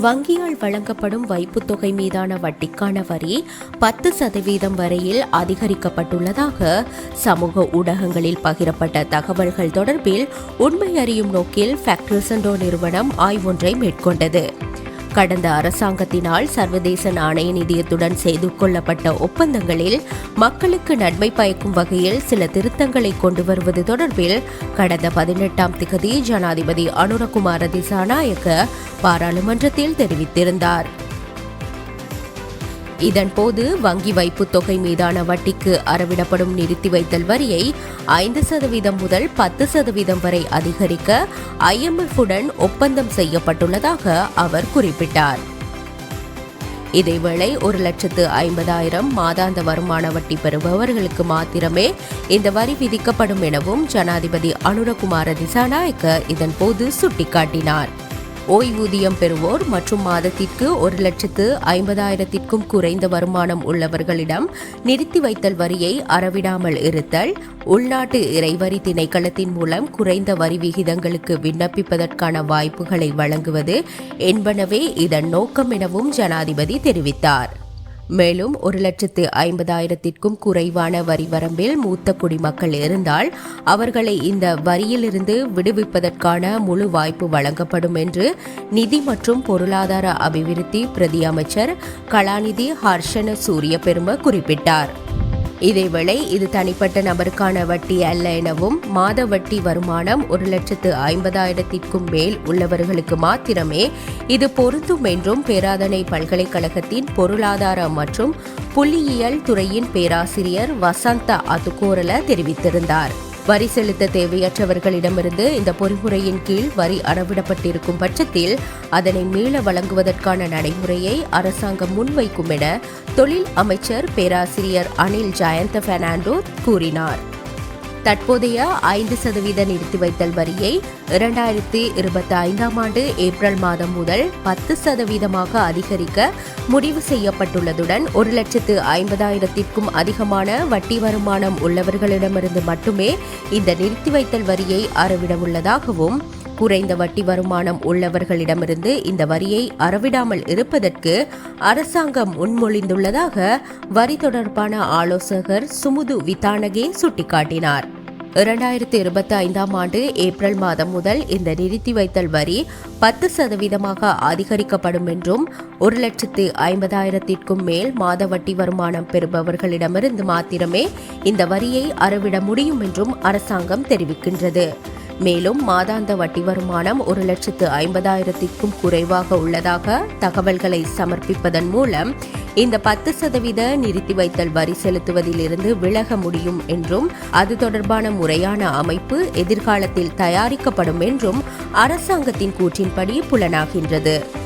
வங்கியால் வழங்கப்படும் வைப்புத் தொகை மீதான வட்டிக்கான வரி பத்து சதவீதம் வரையில் அதிகரிக்கப்பட்டுள்ளதாக சமூக ஊடகங்களில் பகிரப்பட்ட தகவல்கள் தொடர்பில் உண்மை அறியும் நோக்கில் ஃபேக்டர்சண்டோ நிறுவனம் ஆய்வொன்றை மேற்கொண்டது. கடந்த அரசாங்கத்தினால் சர்வதேச நாணய நிதியத்துடன் செய்து கொள்ளப்பட்ட ஒப்பந்தங்களில் மக்களுக்கு நன்மை பயக்கும் வகையில் சில திருத்தங்களை கொண்டு வருவது தொடர்பில் கடந்த பதினெட்டாம் திகதி ஜனாதிபதி அனுரகுமார திசாநாயக்க பாராளுமன்றத்தில் தெரிவித்திருந்தார். இதன்போது வங்கி வைப்புத் தொகை மீதான வட்டிக்கு அறவிடப்படும் நிறுத்தி வைத்தல் வரியை ஐந்து சதவீதம் முதல் பத்து சதவீதம் வரை அதிகரிக்க ஐஎம்எஃப்புடன் உடன் ஒப்பந்தம் செய்யப்பட்டுள்ளதாக அவர் குறிப்பிட்டார். இதேவேளை ஒரு லட்சத்து ஐம்பதாயிரம் மாதாந்த வருமான வட்டி பெறுபவர்களுக்கு மாத்திரமே இந்த வரி விதிக்கப்படும் எனவும் ஜனாதிபதி அனுரகுமார திசாநாயக்க இதன்போது சுட்டிக்காட்டினார். ஓய்வூதியம் பெறுவோர் மற்றும் மாதத்திற்கு ஒரு லட்சத்து ஐம்பதாயிரத்திற்கும் குறைந்த வருமானம் உள்ளவர்களிடம் நிறுத்தி வைத்தல் வரியை அறவிடாமல் இருத்தல் உள்நாட்டு இறைவரி திணைக்களத்தின் மூலம் குறைந்த வரி விகிதங்களுக்கு விண்ணப்பிப்பதற்கான வாய்ப்புகளை வழங்குவது என்பனவே இதன் நோக்கம் எனவும் ஜனாதிபதி தெரிவித்தார். மேலும் ஒரு லட்சத்து ஐம்பதாயிரத்திற்கும் குறைவான வரி வரம்பில் மூத்த குடிமக்கள் இருந்தால் அவர்களை இந்த வரியிலிருந்து விடுவிப்பதற்கான முழு வாய்ப்பு வழங்கப்படும் என்று நிதி மற்றும் பொருளாதார அபிவிருத்தி பிரதி அமைச்சர் கலாநிதி ஹர்ஷன சூரிய பெரும குறிப்பிட்டார். இதேவேளை இது தனிப்பட்ட நபருக்கான வட்டி அல்ல எனவும் மாத வட்டி வருமானம் ஒரு லட்சத்து ஐம்பதாயிரத்திற்கும் மேல் உள்ளவர்களுக்கு மாத்திரமே இது பொருந்தும் என்றும் பேராதனை பல்கலைக்கழகத்தின் பொருளாதார மற்றும் புள்ளியியல் துறையின் பேராசிரியர் வசந்த அதுகோரல தெரிவித்திருந்தார். வரி செலுத்த தேவையற்றவர்களிடமிருந்து இந்த பொறிமுறையின் கீழ் வரி அறவிடப்பட்டிருக்கும் பட்சத்தில் அதனை மீள வழங்குவதற்கான நடைமுறையை அரசாங்கம் முன்வைக்கும் என தொழில் அமைச்சர் பேராசிரியர் அனில் ஜயந்த பெர்னாண்டோ கூறினார். தற்போதைய ஐந்து சதவீத நிறுத்தி வைத்தல் வரியை இரண்டாயிரத்தி இருபத்தி ஐந்தாம் ஆண்டு ஏப்ரல் மாதம் முதல் பத்து சதவீதமாக அதிகரிக்க முடிவு செய்யப்பட்டுள்ளதுடன் ஒரு லட்சத்து ஐம்பதாயிரத்திற்கும் அதிகமான வட்டி வருமானம் உள்ளவர்களிடமிருந்து மட்டுமே இந்த நிறுத்தி வைத்தல் வரியை அறவிட உள்ளதாகவும் குறைந்த வட்டி வருமானம் உள்ளவர்களிடமிருந்து இந்த வரியை அறவிடாமல் இருப்பதற்கு அரசாங்கம் முன்மொழிந்துள்ளதாக வரி தொடர்பான ஆலோசகர் சுமுது வித்தானகே சுட்டிக்காட்டினார். இரண்டாயிரத்தி இருபத்தி ஐந்தாம் ஆண்டு ஏப்ரல் மாதம் முதல் இந்த நிறுத்தி வைத்தல் வரி பத்து சதவீதமாக அதிகரிக்கப்படும் என்றும் ஒரு லட்சத்து ஐம்பதாயிரத்திற்கும் மேல் மாத வட்டி வருமானம் பெறுபவர்களிடமிருந்து மாத்திரமே இந்த வரியை அறவிட முடியும் என்றும் அரசாங்கம் தெரிவிக்கின்றது. மேலும் மாதாந்த வட்டி வருமானம் ஒரு லட்சத்து ஐம்பதாயிரத்திற்கும் குறைவாக உள்ளதாக தகவல்களை சமர்ப்பிப்பதன் மூலம் இந்த பத்து சதவீத நிறுத்தி வைத்தல் வரி செலுத்துவதிலிருந்து விலக முடியும் என்றும் அது தொடர்பான முறையான அமைப்பு எதிர்காலத்தில் தயாரிக்கப்படும் என்றும் அரசாங்கத்தின் கூற்றின்படி புலனாகின்றது.